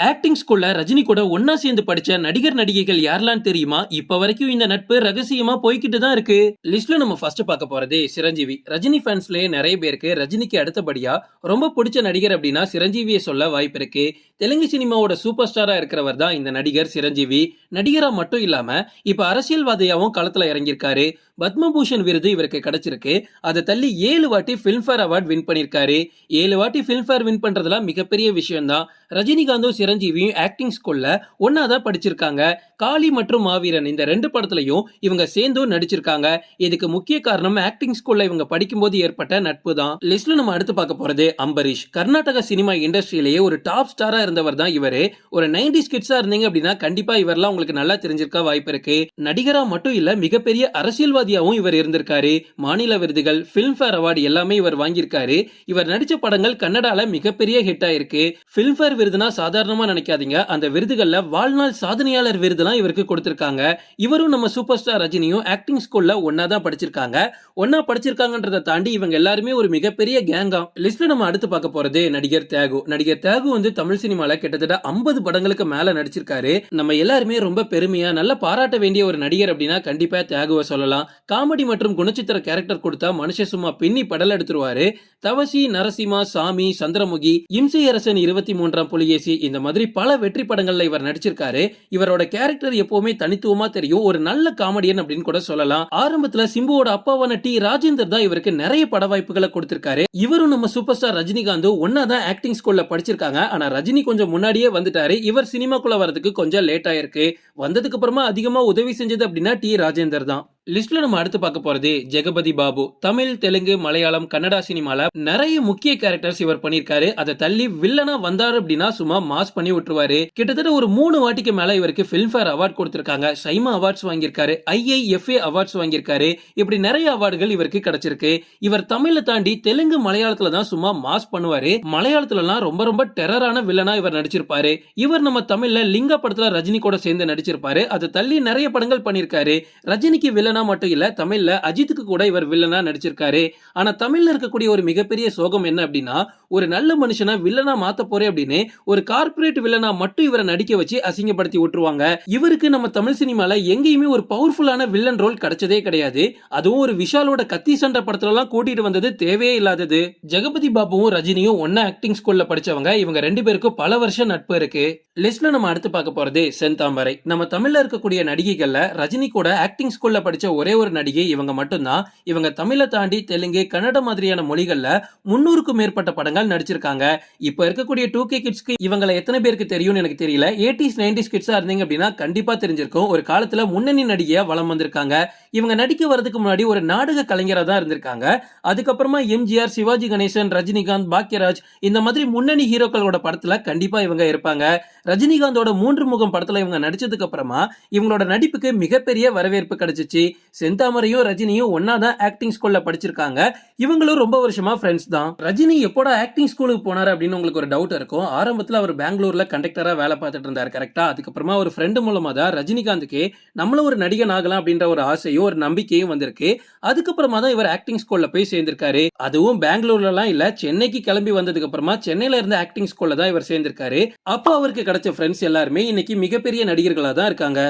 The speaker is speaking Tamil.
ஆக்டிங் ஸ்கூல்ல ரஜினி கூட ஒன்னா சேர்ந்து படிச்ச நடிகர் நடிகைகள் யாரெல்லாம் தெரியுமா? இப்ப வரைக்கும் இந்த நட்பு ரகசியமா போய்கிட்டு தான் இருக்கு. லிஸ்ட்ல நம்ம ஃபர்ஸ்ட் பார்க்க போறது சிரஞ்சீவி. ரஜினி ஃபேன்ஸ்லயே நிறைய பேருக்கு ரஜினிக்கு அடுத்தபடியா ரொம்ப பிடிச்ச நடிகர் அப்படின்னா சிரஞ்சீவியை சொல்ல வாய்ப்பு இருக்கு. தெலுங்கு சினிமாவோட சூப்பர் ஸ்டாரா இருக்கிறவர் தான் இந்த நடிகர் சிரஞ்சீவி. நடிகரா மட்டும் இல்லாம இப்ப அரசியல்வாதியாவும் களத்துல இறங்கியிருக்காரு. பத்மபூஷன் விருது இவருக்கு கிடைச்சிருக்கு. அதை தள்ளி ஏழு வாட்டி ஃபிலிம்ஃபேர் அவார்ட் வின் பண்ணியிருக்காரு. ஏழு வாட்டி ஃபிலிம்ஃபேர் வின் பண்றதுலாம் மிகப்பெரிய விஷயம்தான். ரஜினிகாந்தும் சிரஞ்சீவியும் ஆக்டிங் ஸ்கூல்ல ஒன்றா தான் படிச்சிருக்காங்க. காளி மற்றும் மாவீரன் இந்த ரெண்டு படத்துலையும் இவங்க சேர்ந்தும் நடிச்சிருக்காங்க. இதுக்கு முக்கிய காரணம் ஆக்டிங் ஸ்கூல்ல இவங்க படிக்கும்போது ஏற்பட்ட நட்பு தான் லிஸ்ட்ல நம்ம அடுத்து பார்க்க போறது அம்பரீஷ். கர்நாடக சினிமா இண்டஸ்ட்ரியிலேயே ஒரு டாப் ஸ்டாரா இருந்தவர் தான் இவரு. ஒரு நைன்டி ஸ்கிட்ஸா இருந்தீங்க அப்படின்னா கண்டிப்பா இவரெல்லாம் உங்களுக்கு நல்லா தெரிஞ்சிருக்க வாய்ப்பு இருக்கு. நடிகரா மட்டும் இல்ல மிகப்பெரிய அரசியல்வாதி அரசியல்வாதியாவும் இவர் இருந்திருக்காரு. மாநில விருதுகள் பிலிம்ஃபேர் அவார்டு எல்லாமே இவர் வாங்கியிருக்காரு. இவர் நடிச்ச படங்கள் கன்னடால மிகப்பெரிய ஹிட் ஆயிருக்கு. பிலிம்ஃபேர் விருதுனா சாதாரணமா நினைக்காதீங்க. அந்த விருதுகள்ல வாழ்நாள் சாதனையாளர் விருதுலாம் இவருக்கு கொடுத்திருக்காங்க. இவரும் நம்ம சூப்பர் ஸ்டார் ரஜினியும் ஆக்டிங் ஸ்கூல்ல ஒன்னா தான் படிச்சிருக்காங்க. ஒன்னா படிச்சிருக்காங்கன்றதை தாண்டி இவங்க எல்லாருமே ஒரு மிகப்பெரிய கேங்கா லிஸ்ட்ல நம்ம அடுத்து பார்க்க போறது நடிகர் தியாகு. நடிகர் தியாகு வந்து தமிழ் சினிமால கிட்டத்தட்ட ஐம்பது படங்களுக்கு மேல நடிச்சிருக்காரு. நம்ம எல்லாருமே ரொம்ப பெருமையா நல்ல பாராட்ட வேண்டிய ஒரு நடிகர் அப்படின்னா கண்டிப்பா தியாகுவை சொல்லலாம். காமெடி மற்றும் குணச்சித்திர கேரக்டர் கொடுத்தா மனுஷன் சும்மா பின்னி படல் எடுத்துருவாரு. தவசி நரசிம்மா சாமி சந்திரமுகி இம்சை அரசன் இருபத்தி மூன்றாம் புலிகேசி இந்த மாதிரி பல வெற்றி படங்கள்ல இவர் நடிச்சிருக்காரு. இவரோட கேரக்டர் எப்பவுமே தனித்துவமா தெரியும். ஒரு நல்ல காமெடியன் அப்படின்னு கூட சொல்லலாம். ஆரம்பத்துல சிம்புவோட அப்பாவான டி. ராஜேந்தர் தான் இவருக்கு நிறைய பட வாய்ப்புகளை கொடுத்திருக்காரு. இவரும் நம்ம சூப்பர் ஸ்டார் ரஜினிகாந்தும் ஒன்னா தான் ஆக்டிங் ஸ்கூல்ல படிச்சிருக்காங்க. ஆனா ரஜினி கொஞ்சம் முன்னாடியே வந்துட்டாரு. இவர் சினிமாக்குள்ள வரதுக்கு கொஞ்சம் லேட் ஆயிருக்கு. வந்ததுக்கு அப்புறமா அதிகமா உதவி செஞ்சது அப்படின்னா டி. ராஜேந்தர் தான். லிஸ்ட்ல நம்ம அடுத்து பார்க்க போறது ஜெகபதி பாபு. தமிழ் தெலுங்கு மலையாளம் கன்னடா சினிமால நிறைய முக்கிய கேரக்டர்ஸ் இவர் பண்ணிருக்காரு அதை தள்ளி வில்லனா வந்தாரு அப்படின்னா சும்மா மாஸ் பண்ணி விட்டுருவாரு. கிட்டத்தட்ட ஒரு மூணு வாட்டிக்கு மேல இவருக்கு பிலிம்ஃபேர் அவார்ட் கொடுத்திருக்காங்க. சைமா அவார்ட்ஸ் வாங்கியிருக்காரு. ஐஐஎஃப்ஏ அவார்ட்ஸ் வாங்கியிருக்காரு. இப்படி நிறைய அவார்டுகள் இவருக்கு கிடைச்சிருக்கு. இவர் தமிழ்ல தாண்டி தெலுங்கு மலையாளத்துல தான் சும்மா மாஸ் பண்ணுவாரு. மலையாளத்துலலாம் ரொம்ப ரொம்ப டெரரான வில்லனா இவர் நடிச்சிருப்பாரு. இவர் நம்ம தமிழ்ல லிங்கா படத்துல ரஜினி கூட சேர்ந்து நடிச்சிருப்பாரு. அதை தள்ளி நிறைய படங்கள் பண்ணிருக்காரு ரஜினிக்கு வில்லனா மட்டும் இல்ல தமிழ்ல அஜித்துக்கு கூட இவர் வில்லனா நடிச்சிருக்காரு. ஆனா தமிழ்ல இருக்கக்கூடிய ஒரு மிக மிகப்பெரிய சோகம் என்ன அப்படின்னா ஒரு நல்ல மனுஷனா வில்லனா மாத்த போறேன் அப்படின்னு ஒரு கார்ப்பரேட் வில்லனா மட்டும் இவரை நடிக்க வச்சு அசிங்கப்படுத்தி விட்டுருவாங்க. இவருக்கு நம்ம தமிழ் சினிமால எங்கேயுமே ஒரு பவர்ஃபுல்லான வில்லன் ரோல் கிடைச்சதே கிடையாது. அதுவும் ஒரு விஷாலோட கத்தி சண்டை படத்துல எல்லாம் கூட்டிட்டு வந்தது தேவையே இல்லாதது. ஜெகபதி பாபுவும் ரஜினியும் ஒன்னா ஆக்டிங் ஸ்கூல்ல படிச்சவங்க. இவங்க ரெண்டு பேருக்கும் பல வருஷம் நட்பு இருக்கு. லிஸ்ட்ல நம்ம அடுத்து பார்க்க போறது செந்தாமரை. நம்ம தமிழ்ல இருக்கக்கூடிய நடிகைகள்ல ரஜினி கூட ஆக்டிங் ஸ்கூல்ல படிச்ச ஒரே ஒரு நடிகை இவங்க மட்டும்தான். இவங்க தமிழை தாண்டி தெலுங்கு கன்னட மாதிரியான மொழிகள்ல முன்னூறுக்கும் மேற்பட்ட படங்கள் நடிச்சிருக்காங்க. இப்போ இருக்கக்கூடிய டூ கே கிட்ஸ்க்கு இவங்களை எத்தனை பேருக்கு தெரியும்னு எனக்கு தெரியல. எயிட்டிஸ் நைன்டிஸ் கிட்ஸா இருந்தீங்க அப்படின்னா கண்டிப்பா தெரிஞ்சிருக்கும். ஒரு காலத்துல முன்னணி நடிகையாக வளம் வந்திருக்காங்க. இவங்க நடிக்க வரதுக்கு முன்னாடி ஒரு நாடக கலைஞரா தான் இருந்திருக்காங்க. அதுக்கப்புறமா எம்ஜிஆர் சிவாஜி கணேசன் ரஜினிகாந்த் பாக்யராஜ் இந்த மாதிரி முன்னணி ஹீரோக்களோட படத்துல கண்டிப்பா இவங்க இருப்பாங்க. ரஜினிகாந்தோட மூன்று முகம் படத்துல இவங்க நடிச்சதுக்கு அப்புறமா இவங்களோட நடிப்புக்கு மிகப்பெரிய வரவேற்பு கிடைச்சிச்சு. செந்தாமரையும் ரஜினியும் ஒன்னா தான் ஆக்டிங் ஸ்கூல்ல படிச்சிருக்காங்க. இவங்களும் ரொம்ப வருஷமா ஃப்ரெண்ட்ஸ் தான். ரஜினி எப்போட ஆக்டிங் ஸ்கூலுக்கு போனாரு அப்படின்னு உங்களுக்கு ஒரு டவுட் இருக்கும் ஆரம்பத்துல அவர் பெங்களூர்ல கண்டக்டரா வேலை பார்த்துட்டு இருந்தாரு கரெக்டா அதுக்கப்புறமா ஒரு ஃப்ரெண்டு மூலமா தான் ரஜினிகாந்துக்கு நம்மளும் ஒரு நடிகன் ஆகலாம் அப்படின்ற ஒரு ஆசையும் ஒரு நம்பிக்கையும் வந்திருக்கு. அதுக்கப்புறமா தான் இவர் ஆக்டிங் ஸ்கூல்ல போய் சேர்ந்திருக்காரு. அதுவும் பெங்களூர்ல எல்லாம் இல்ல சென்னைக்கு கிளம்பி வந்ததுக்கு அப்புறமா சென்னையில இருந்த ஆக்டிங் ஸ்கூல்ல தான் இவர் சேர்ந்திருக்காரு. அப்போ அவருக்கு கிடைச்ச ஃப்ரெண்ட்ஸ் எல்லாருமே இன்னைக்கு மிகப்பெரிய நடிகர்களா தான் இருக்காங்க.